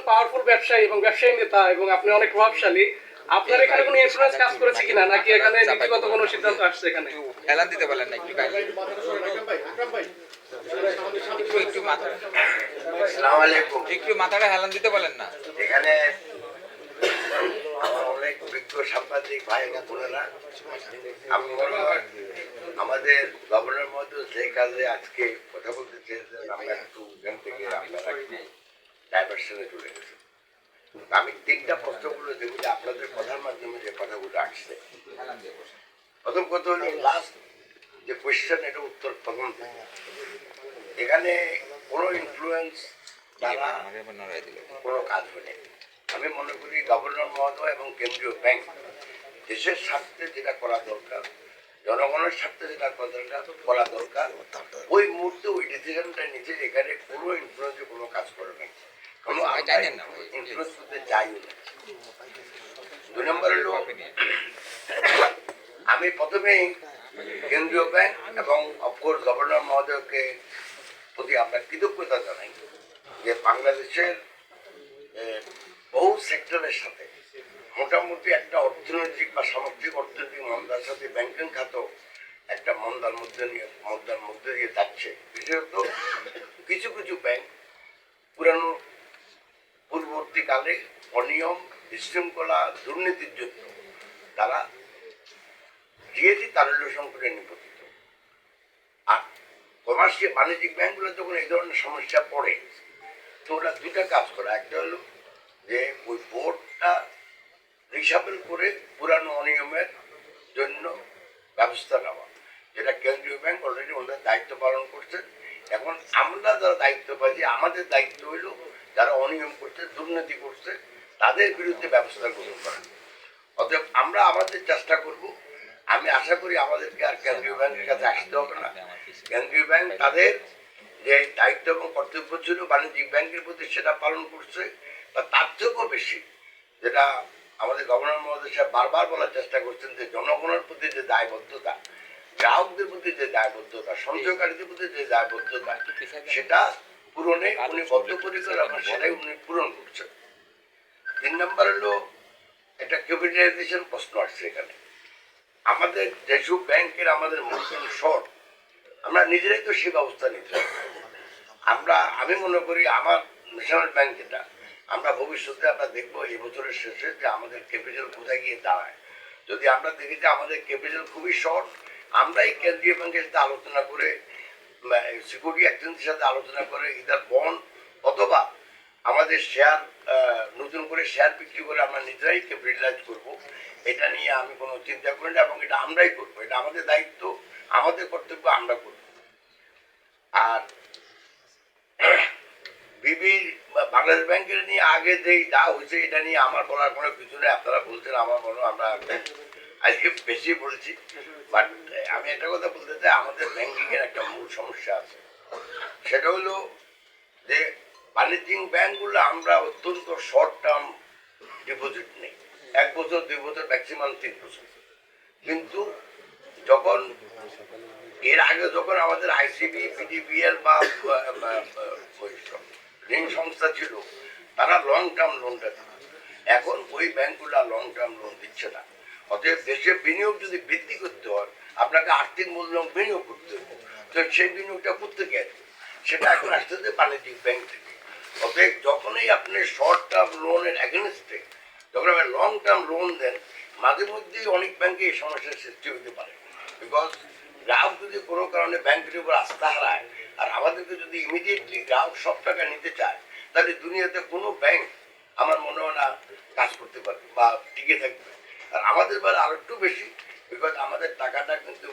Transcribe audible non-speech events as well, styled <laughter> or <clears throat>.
Powerful ব্যবসায়ী এবং ব্যবসায়ী নেতা এবং আপনি অনেক প্রভাবশালী আপনার এখানে কোনো কাজ করেছে কিনা? নাকি এখানে নীতিগত কোনো সিদ্ধান্ত আসছে এখানে? এলান দিতে পারলেন না একটু একটু একটু মাথা আসসালামু আলাইকুম। একটু মাথাটা হেলান দিতে বলেন না। এখানে আমার অনেক বিজ্ঞ সাংবাদিক বোনেরা। আমি আমাদের গভর্নর মহোদয় সেই কাজে আজকে কথা বলতে চেয়েছেন আমরা একটু এখান থেকে আপনারা ডাইভার্সনে চলে গেছি আমি তিনটা প্রশ্নগুলো যেগুলো আপনাদের কথার মাধ্যমে যে কথাগুলো আসছে। প্রথম কথা হলো লাস্ট যে কোয়েশ্চেন এটা উত্তর প্রথম। এখানে কোনো ইনফ্লুয়েন্স কোনো কাজ হয়নি। আমি মনে করি গভর্নর মহোদয় এবং কেন্দ্রীয় ব্যাংক দেশের স্বার্থে যেটা করা দরকার, জনগণের স্বার্থে যেটা করা দরকার করা দরকার, ওই মুহূর্তে ওই ডিসিশনটা নিচে এখানে কোনো কাজ করে নাই কোনো ভাই, জানেন না দুই নম্বর হলো আমি প্রথমেই কেন্দ্রীয় ব্যাংক এবং অফকোর্স গভর্নর মহোদয়কে প্রতি আমরা কৃতজ্ঞতা জানাই যে বাংলাদেশের বহু সেক্টরের সাথে মোটামুটি একটা অর্থনৈতিক বা সামগ্রিক অর্থনৈতিক মন্দার সাথে ব্যাংকিং খাত একটা মন্দার মধ্যে নিয়ে মন্দার মধ্যে দিয়ে যাচ্ছে। বিশেষত কিছু কিছু ব্যাংক পুরানো পূর্ববর্তীকালে অনিয়ম, বিশৃঙ্খলা, দুর্নীতির জন্য তারা দিয়েছি তারল্য সংকটে নিপতিত। আর কমার্শিয়াল বাণিজ্যিক ব্যাংকগুলো যখন এই ধরনের সমস্যা পড়ে তো ওরা দুটা কাজ করে। একটা হলো যে ওই বোর্ডটা রিসাবেল করে পুরানো অনিয়মের জন্য ব্যবস্থা নেওয়া, যেটা কেন্দ্রীয় ব্যাংক অলরেডি ওনাদের দায়িত্ব পালন করছে। এখন আমরা যারা দায়িত্ব পাচ্ছি আমাদের দায়িত্ব হইল যারা অনিয়ম করছে দুর্নীতি করছে তাদের বিরুদ্ধে ব্যবস্থা গ্রহণ করা। অতএব আমরা আমাদের চেষ্টা করব। আমি আশা করি আমাদেরকে আর কেন্দ্রীয় ব্যাংকের কাছে আসতে হবে না। কেন্দ্রীয় ব্যাংক তাদের যে দায়িত্ব এবং কর্তব্য ছিল বাণিজ্যিক ব্যাংকের প্রতি সেটা পালন করছে বা তার থেকেও বেশি। যেটা আমাদের গভর্নর মহোদয় সাহেব বারবার বলার চেষ্টা করছেন যে জনগণের প্রতি যে দায়বদ্ধতা গ্রাহকদের প্রতি যে দায়বদ্ধতা সঞ্চয়কারীদের প্রতি যে দায়বদ্ধতা সেটা পূরণে উনি বদ্ধপরিকর এবং সেটাই উনি পূরণ করছেন। তিন নম্বর হলো একটা ক্যাপিটালাইজেশন প্রশ্ন আসছে এখানে। আমাদের যেসব ব্যাংকের আমাদের মূলধন শর্ট আমরা নিজেরাই তো সেই ব্যবস্থা নিতে আমরা আমি মনে করি আমার ন্যাশনাল ব্যাংক যেটা আমরা ভবিষ্যতে আমরা দেখব এই বছরের শেষে যে আমাদের ক্যাপিটাল কোথায় গিয়ে দাঁড়ায়। যদি আমরা দেখি যে আমাদের ক্যাপিটাল খুবই শর্ট আমরাই কেন্দ্রীয় ব্যাংকের সাথে আলোচনা করে সিকিউরিটি এক্সচেঞ্জের সাথে আলোচনা করে ইদার বন্ড অথবা আমাদের শেয়ার নতুন করে শেয়ার বিক্রি করে আমরা নিজেরাই ক্যাপিটালাইজ করব। এটা নিয়ে আমি কোনো চিন্তা করি না এবং এটা আমরাই করব। এটা আমাদের দায়িত্ব, আমাদের কর্তব্য, আমরা করব। আর <clears throat> বিবি, বাংলাদেশ ব্যাংকের নিয়ে আগে যে যা হয়েছে এটা নিয়ে আমার বলার কোনো কিছু নেই। আপনারা বলছেন, আমার মনে আমরা আজকে বেশি বলছি বাট আমি একটা কথা বলতে চাই, আমাদের ব্যাংকিং এর একটা মূল সমস্যা আছে। সেটা হলো যে বাণিজ্যিক ব্যাংকগুলো আমরা অত্যন্ত শর্ট টার্ম ডিপোজিট নেই। এক বছর, দুই বছর ম্যাক্সিমাম তিন বছর। কিন্তু যখন, এর আগে যখন আমাদের আইসিবি পিডিবিএল বা ঋণ সংস্থা ছিল, তারা লং টার্ম লোনটা দিত। এখন ওই ব্যাংকগুলো লং টার্ম লোন দিচ্ছে না। অতএব দেশে বিনিয়োগ যদি বৃদ্ধি করতে হয়, আপনাকে আর্থিক মূল্য বিনিয়োগ করতে হবে। তো সেই বিনিয়োগটা করতে গেছে সেটা এখন আসতেছে বাণিজ্যিক ব্যাংক থেকে। অতএব যখনই আপনি শর্ট টার্ম লোনের অ্যাগেনস্টে যখন আপনি লং টার্ম লোন দেন, মাঝে মধ্যেই অনেক ব্যাংকে এই সমস্যার সৃষ্টি হতে পারে। বিকজ গ্রাহক যদি কোনো কারণে ব্যাংকের উপর আস্থা হারায়, আর আমাদেরকে যদি ইমিডিয়েটলি গ্রাহক সব টাকা নিতে চায়, তাহলে দুনিয়াতে কোনো ব্যাংক আমার মনে হয় না কাজ করতে পারবে বা টিকে থাকবে। আমাদের বেলা আরও একটু বেশি বিকজ আমাদের টাকাটা কিন্তু